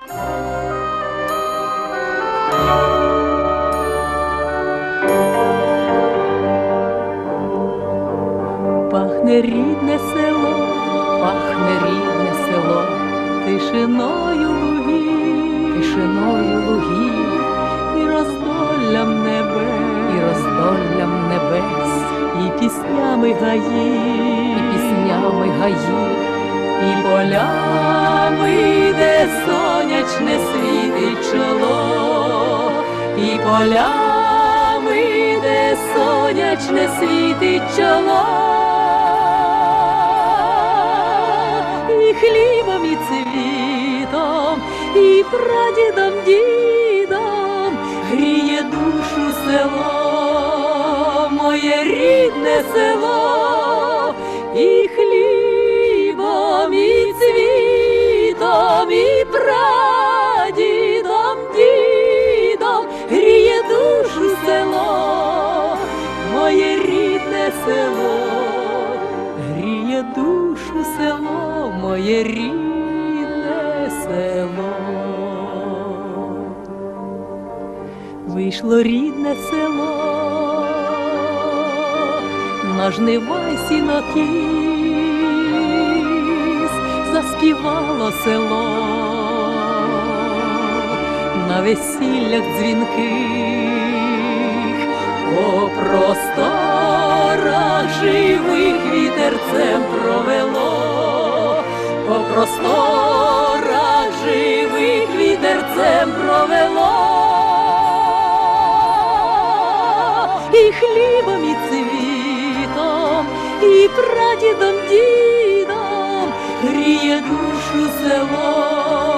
Пахне рідне село, пахне рідне село, тишиною лугів, тишиною лугів, і роздоллям небес, і роздоллям небес, і піснями гаїв, і піснями гаїв, і полями, де сонячне світить чоло, і полями, де сонячне світить чоло, і хлібом, і цвітом, і прадідом, дідом гріє душу село, моє рідне село, прадідом, дідом гріє душу село, моє рідне село, гріє душу село, моє рідне село. Вийшло рідне село, на жнива сінокіс, заспівало село, на весіллях дзвінких, по просторах живих вітерцем провело, по просторах живих вітерцем провело, і хлібом, і цвітом, і прадідом, дідом гріє душу село,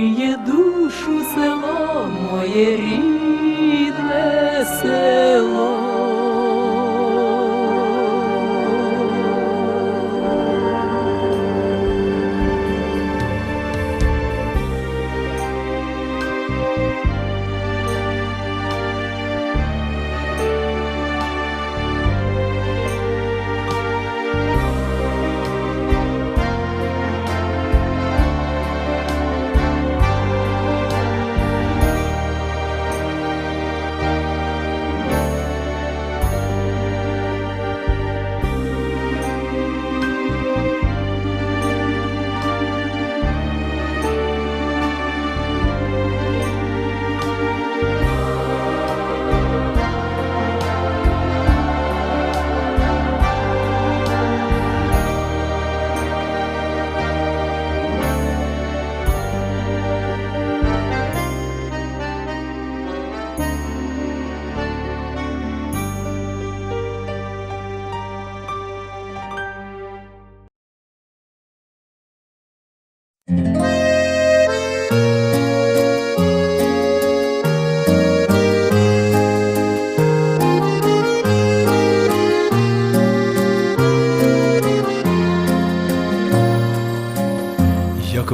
гріє душу село, моє рідне село.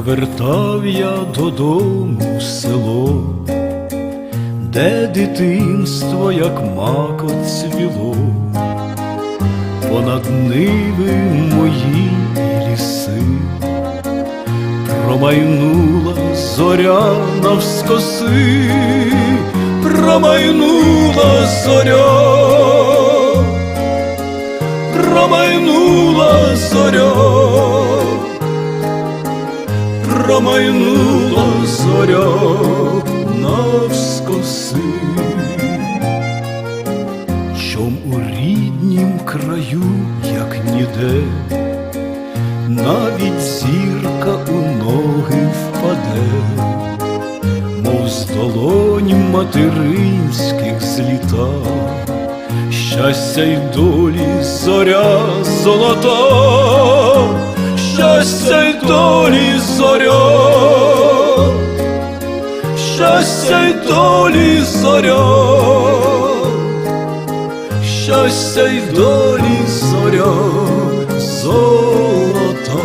Вертав я додому село, де дитинство, як мако цвіло, понад ниви мої ліси, промайнула зоря навскоси, промайнула зоря. Промайнула зоря, промайнула зоря навскоси, чом у ріднім краю, як ніде, навіть зірка у ноги впаде, мов з долонь материнських зліта. Щастя й долі зоря золота, щастя й долі зоря, щастя й долі зоря, щастя й долі зоря. Золота.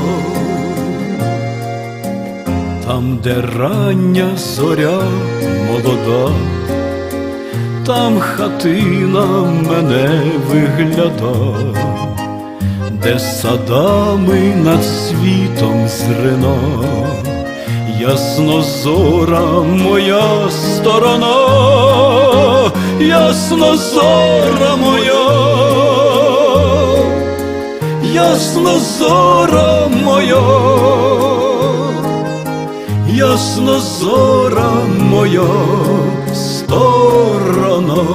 Там, де рання зоря молода, там хатина мене вигляда, де садами над світом зрина, яснозора моя сторона, яснозора моя, яснозора моя, яснозора моя сторона.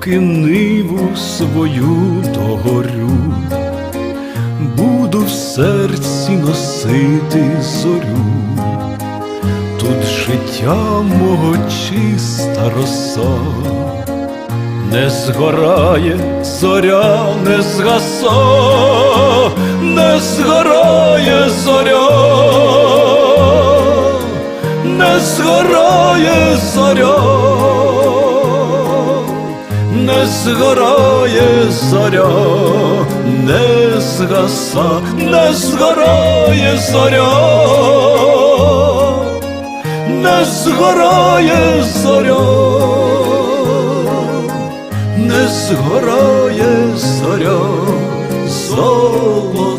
Доки ниву свою догорю, буду в серці носити зорю. Тут життя мого чиста роса, не згорає зоря, не згаса, не згорає зоря, не згорає зоря, не згорає зоря, не згаса, не згорає зоря не згорає зоря, не згорає зоря золота.